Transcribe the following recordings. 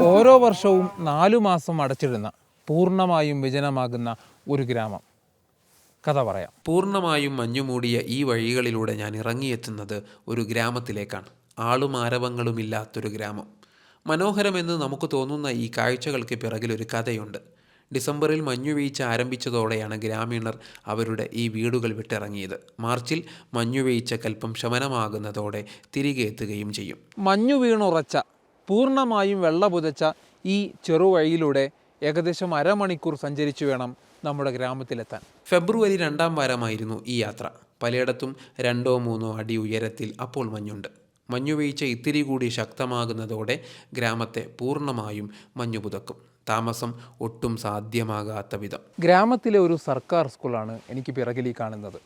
ഓരോ വർഷവും നാലു മാസം അടച്ചിടുന്ന പൂർണമായും വിജനമാകുന്ന ഒരു ഗ്രാമം. കഥ പറയാം. പൂർണമായും മഞ്ഞുമൂടിയ ഈ വഴികളിലൂടെ ഞാൻ ഇറങ്ങിയെത്തുന്നത് ഒരു ഗ്രാമത്തിലേക്കാണ്. ആളും ആരവങ്ങളുമില്ലാത്തൊരു ഗ്രാമം. മനോഹരമെന്ന് നമുക്ക് തോന്നുന്ന ഈ കാഴ്ചകൾക്ക് ഒരു കഥയുണ്ട്. ഡിസംബറിൽ മഞ്ഞുവീഴ്ച ആരംഭിച്ചതോടെയാണ് ഗ്രാമീണർ അവരുടെ ഈ വീടുകൾ വിട്ടിറങ്ങിയത്. മാർച്ചിൽ മഞ്ഞുവീഴ്ച കൽപ്പം ശമനമാകുന്നതോടെ തിരികെ എത്തുകയും ചെയ്യും. മഞ്ഞു വീണുറച്ച പൂർണമായും വെള്ള പുതച്ച ഈ ചെറുവഴിയിലൂടെ ഏകദേശം അരമണിക്കൂർ സഞ്ചരിച്ചു വേണം നമ്മുടെ ഗ്രാമത്തിലെത്താൻ. ഫെബ്രുവരി രണ്ടാം വാരമായിരുന്നു ഈ യാത്ര. പലയിടത്തും രണ്ടോ മൂന്നോ അടി ഉയരത്തിൽ അപ്പോൾ മഞ്ഞുണ്ട്. മഞ്ഞുവീഴ്ച ഇത്തിരി കൂടി ശക്തമാകുന്നതോടെ ഗ്രാമത്തെ പൂർണമായും മഞ്ഞു പുതക്കും. താമസം ഒട്ടും സാധ്യമാകാത്ത വിധം. ഗ്രാമത്തിലെ ഒരു സർക്കാർ സ്കൂളാണ് എനിക്ക് പിറകിൽ കാണുന്നത്.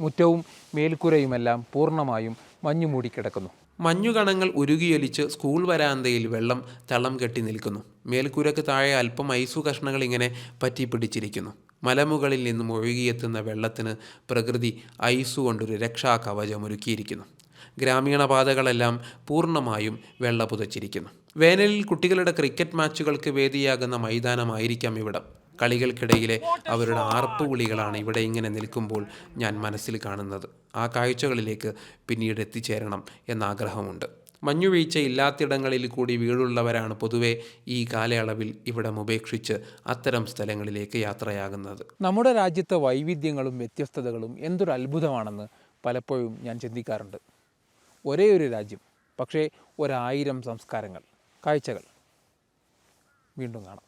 മുറ്റവും മേൽക്കുരയുമെല്ലാം പൂർണമായും മഞ്ഞു മൂടിക്കിടക്കുന്നു മഞ്ഞുകണങ്ങൾ ഉരുകിയൊലിച്ച് സ്കൂൾ വരാന്തയിൽ വെള്ളം തളം കെട്ടി നിൽക്കുന്നു. മേൽക്കൂരക്ക് താഴെ അല്പം ഐസു കഷ്ണങ്ങൾ ഇങ്ങനെ പറ്റി പിടിച്ചിരിക്കുന്നു. മലമുകളിൽ നിന്നും ഒഴുകിയെത്തുന്ന വെള്ളത്തിന് പ്രകൃതി ഐസു കൊണ്ടൊരു രക്ഷാ കവചം ഒരുക്കിയിരിക്കുന്നു. ഗ്രാമീണ പാതകളെല്ലാം പൂർണമായും വെള്ള പുതച്ചിരിക്കുന്നു. വേനലിൽ കുട്ടികളുടെ ക്രിക്കറ്റ് മാച്ചുകൾക്ക് വേദിയാകുന്ന മൈതാനമായിരിക്കാം ഇവിടം. കളികൾക്കിടയിലെ അവരുടെ ആർപ്പുവിളികളാണ് ഇവിടെ ഇങ്ങനെ നിൽക്കുമ്പോൾ ഞാൻ മനസ്സിൽ കാണുന്നത്. ആ കാഴ്ചകളിലേക്ക് പിന്നീട് എത്തിച്ചേരണം എന്ന ആഗ്രഹമുണ്ട് മഞ്ഞുവീഴ്ച ഇല്ലാത്തിടങ്ങളിൽ കൂടി വീടുള്ളവരാണ് പൊതുവെ ഈ കാലയളവിൽ ഇവിടെ ഉപേക്ഷിച്ച് അത്തരം സ്ഥലങ്ങളിലേക്ക് യാത്രയാകുന്നത്. നമ്മുടെ രാജ്യത്തെ വൈവിധ്യങ്ങളും വ്യത്യസ്തതകളും എന്തൊരു അത്ഭുതമാണെന്ന് പലപ്പോഴും ഞാൻ ചിന്തിക്കാറുണ്ട്. ഒരേ ഒരു രാജ്യം പക്ഷേ ഒരായിരം സംസ്കാരങ്ങൾ കാഴ്ചകൾ. വീണ്ടും കാണാം.